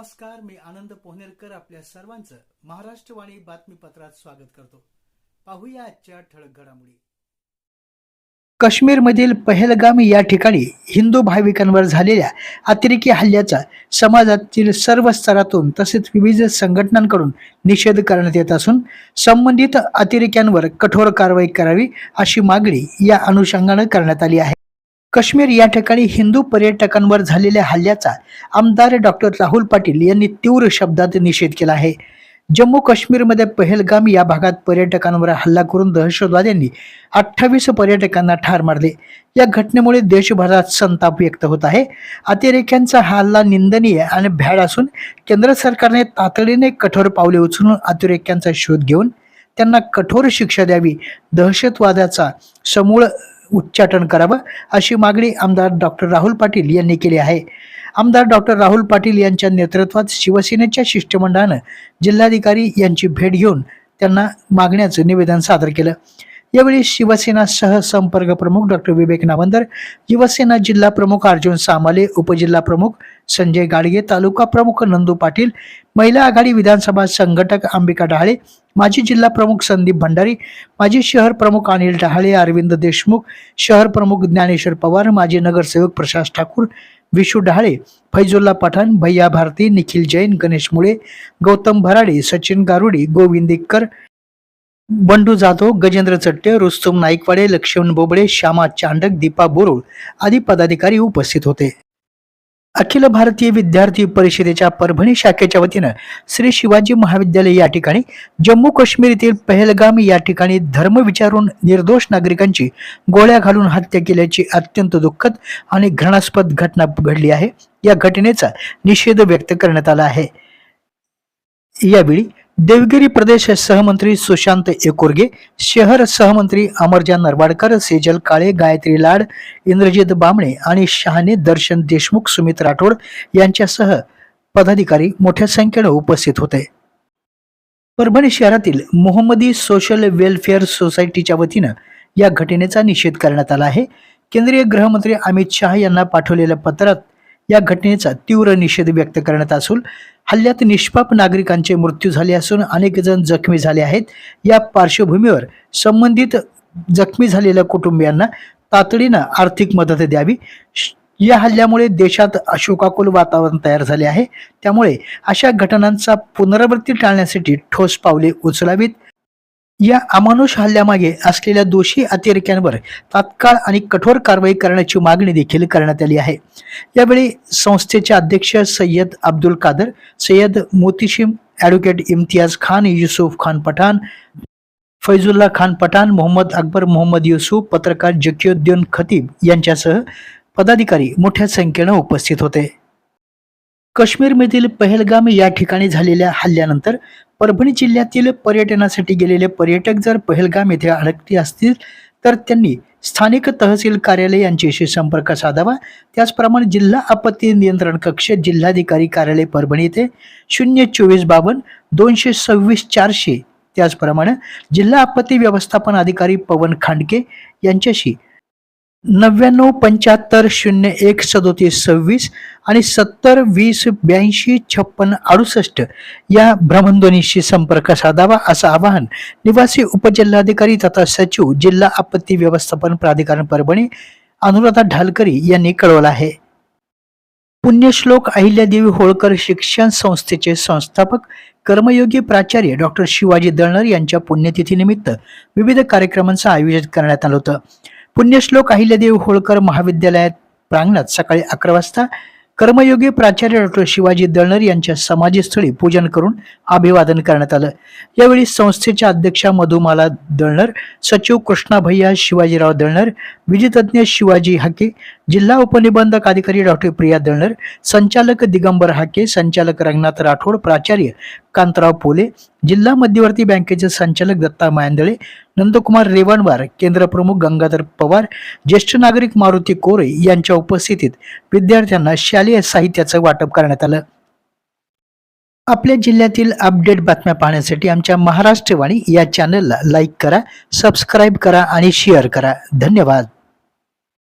नमस्कार मी आनंद पोहनेरकर आपल्या सर्वांचं महाराष्ट्रवाणी बातमीपत्रात स्वागत करतो. पाहूया आजच्या ठळक घडामोडी. काश्मीरमधील पहलगाम या ठिकाणी हिंदू भाविकांवर झालेल्या अतिरेकी हल्ल्याचा समाजातील सर्व स्तरातून तसेच विविध संघटनांकडून निषेध करण्यात येत असून संबंधित अतिरेक्यांवर कठोर कारवाई करावी अशी मागणी या अनुषंगानं करण्यात आली आहे. काश्मीर या ठिकाणी हिंदू पर्यटकांवर झालेल्या हल्ल्याचा आमदार डॉक्टर राहुल पाटील यांनी तीव्र शब्दात निषेध केला आहे. जम्मू काश्मीरमध्ये पहलगाम या भागात पर्यटकांवर हल्ला करून दहशतवाद्यांनी अठ्ठावीस पर्यटकांना ठार मारले. या घटनेमुळे देशभरात संताप व्यक्त होत आहे. अतिरेक्यांचा हा हल्ला निंदनीय आणि भ्याड असून केंद्र सरकारने तातडीने कठोर पावले उचलून अतिरेक्यांचा शोध घेऊन त्यांना कठोर शिक्षा द्यावी. दहशतवादाचा समूळ उच्चाटन करावं अशी मागणी आमदार डॉक्टर राहुल पाटील यांनी केली आहे. आमदार डॉक्टर राहुल पाटील यांच्या नेतृत्वात शिवसेनेच्या शिष्टमंडळानं जिल्हाधिकारी यांची भेट घेऊन त्यांना मागण्याचं निवेदन सादर केलं. यावेळी शिवसेना सहसंपर्क प्रमुख डॉक्टर विवेक नावंदर युवसेना जिल्हा प्रमुख अर्जुन सामाले उपजिल्हा प्रमुख संजय गाडगे तालुका प्रमुख नंदू पाटील महिला आघाडी विधानसभा संघटक अंबिका डहाळे माजी जिल्हा प्रमुख संदीप भंडारी माजी शहर प्रमुख अनिल डहाळे अरविंद देशमुख शहर प्रमुख ज्ञानेश्वर पवार माजी नगरसेवक प्रशांत ठाकूर विशू डहाळे फैजुल्ला पठाण भैया भारती निखिल जैन गणेश मुळे गौतम भराडे सचिन गारुडी गोविंद इक्कर बंडू जाधव गजेंद्र चट्टे रुस्तुम नाईकवाडे लक्ष्मण बोबडे श्यामा चांडक दीपा बोरुळ आदी पदाधिकारी उपस्थित होते. अखिल भारतीय विद्यार्थी परिषदेच्या परभणी शाखेच्या वतीनं श्री शिवाजी महाविद्यालय या ठिकाणी जम्मू काश्मीर येथील पहलगाम या ठिकाणी धर्म विचारून निर्दोष नागरिकांची गोळ्या घालून हत्या केल्याची अत्यंत दुःखद आणि घृणास्पद घटना घडली आहे. या घटनेचा निषेध व्यक्त करण्यात आला आहे. यावेळी देवगिरी प्रदेश सहमंत्री सुशांत एकुर्गे शहर सहमंत्री अमरजान नरवाडकर सेजल काळे गायत्री लाड इंद्रजित बामणे आणि शहाणे दर्शन देशमुख सुमित राठोड यांच्यासह पदाधिकारी मोठ्या संख्येनं उपस्थित होते. परभणी शहरातील मोहम्मदी सोशल वेलफेअर सोसायटीच्या वतीनं या घटनेचा निषेध करण्यात आला आहे. केंद्रीय गृहमंत्री अमित शहा यांना पाठवलेल्या पत्रात या घटनेचा तीव्र निषेध व्यक्त करण्यात असून हल्ल्यात निष्पाप नागरिकांचे मृत्यू झाले असून अनेक जण जखमी झाले आहेत. या पार्श्वभूमीवर संबंधित जखमी झालेल्या कुटुंबियांना तातडीनं आर्थिक मदत द्यावी. श- या हल्ल्यामुळे देशात अशोकाकुल वातावरण तयार झाले आहे. त्यामुळे अशा घटनांचा पुनरावृत्ती टाळण्यासाठी ठोस पावले उचलावीत. या अमानुष हल्ल्यामागे असलेल्या दोषी अतिरेक्यांवर तात्काळ आणि कठोर कारवाई करण्याची मागणी देखील करण्यात आली आहे. यावेळी संस्थेचे अध्यक्ष सय्यद अब्दुल कादर सय्यद मोतीशिम ॲडव्होकेट इम्तियाज खान युसुफ खान पठाण फैजुल्ला खान पठाण मोहम्मद अकबर मोहम्मद युसुफ पत्रकार जकिउद्दीन खतीब यांच्यासह पदाधिकारी मोठ्या संख्येनं उपस्थित होते. काश्मीरमधील पहलगाम या ठिकाणी झालेल्या हल्ल्यानंतर परभणी जिल्ह्यातील पर्यटनासाठी गेलेले पर्यटक जर पहलगाम येथे अडकले असतील तर त्यांनी स्थानिक तहसील कार्यालय यांच्याशी संपर्क साधावा. त्याचप्रमाणे जिल्हा आपत्ती नियंत्रण कक्ष जिल्हाधिकारी कार्यालय परभणी येथे शून्य चोवीस बावन्न दोनशे सव्वीस चारशे. त्याचप्रमाणे जिल्हा आपत्ती व्यवस्थापन अधिकारी पवन खांडके यांच्याशी नव्याण्णव पंच्याहत्तर शून्य एक सदोतीस सव्वीस आणि सत्तर वीस ब्याऐंशी छप्पन अडुसष्ट या भ्रमणध्वनीशी संपर्क साधावा असं आवाहन निवासी उपजिल्हाधिकारी तथा सचिव जिल्हा आपत्ती व्यवस्थापन प्राधिकरण परभणी अनुराधा ढालकरी यांनी कळवलं आहे. पुण्यश्लोक अहिल्यादेवी होळकर शिक्षण संस्थेचे संस्थापक कर्मयोगी प्राचार्य डॉक्टर शिवाजी दळणर यांच्या पुण्यतिथीनिमित्त विविध कार्यक्रमांचं आयोजन करण्यात आलं होतं. पुण्यश्लोक अहिल्यादेव होळकर महाविद्यालयात प्रांगणात सकाळी अकरा वाजता कर्मयोगी प्राचार्य डॉक्टर शिवाजी दळणर यांच्या समाधीस्थळी पूजन करून अभिवादन करण्यात आलं. यावेळी संस्थेच्या अध्यक्षा मधुमाला दळणर सचिव कृष्णा भैया शिवाजीराव दळणर विजितज्ञ शिवाजी हाके जिल्हा उपनिबंधक अधिकारी डॉक्टर प्रिया दळणर संचालक दिगंबर हाके संचालक रंगनाथ राठोड प्राचार्य कांतराव पोले जिल्हा मध्यवर्ती बँकेचे संचालक दत्ता मायंदळे नंदकुमार रेवणवार केंद्र प्रमुख गंगाधर पवार ज्येष्ठ नागरिक मारुती कोरे यांच्या उपस्थितीत विद्यार्थ्यांना शालेय साहित्याचं वाटप करण्यात आलं. आपल्या जिल्ह्यातील अपडेट बातम्या पाहण्यासाठी आमच्या महाराष्ट्रवाणी या चॅनलला लाईक करा सबस्क्राईब करा आणि शेअर करा. धन्यवाद.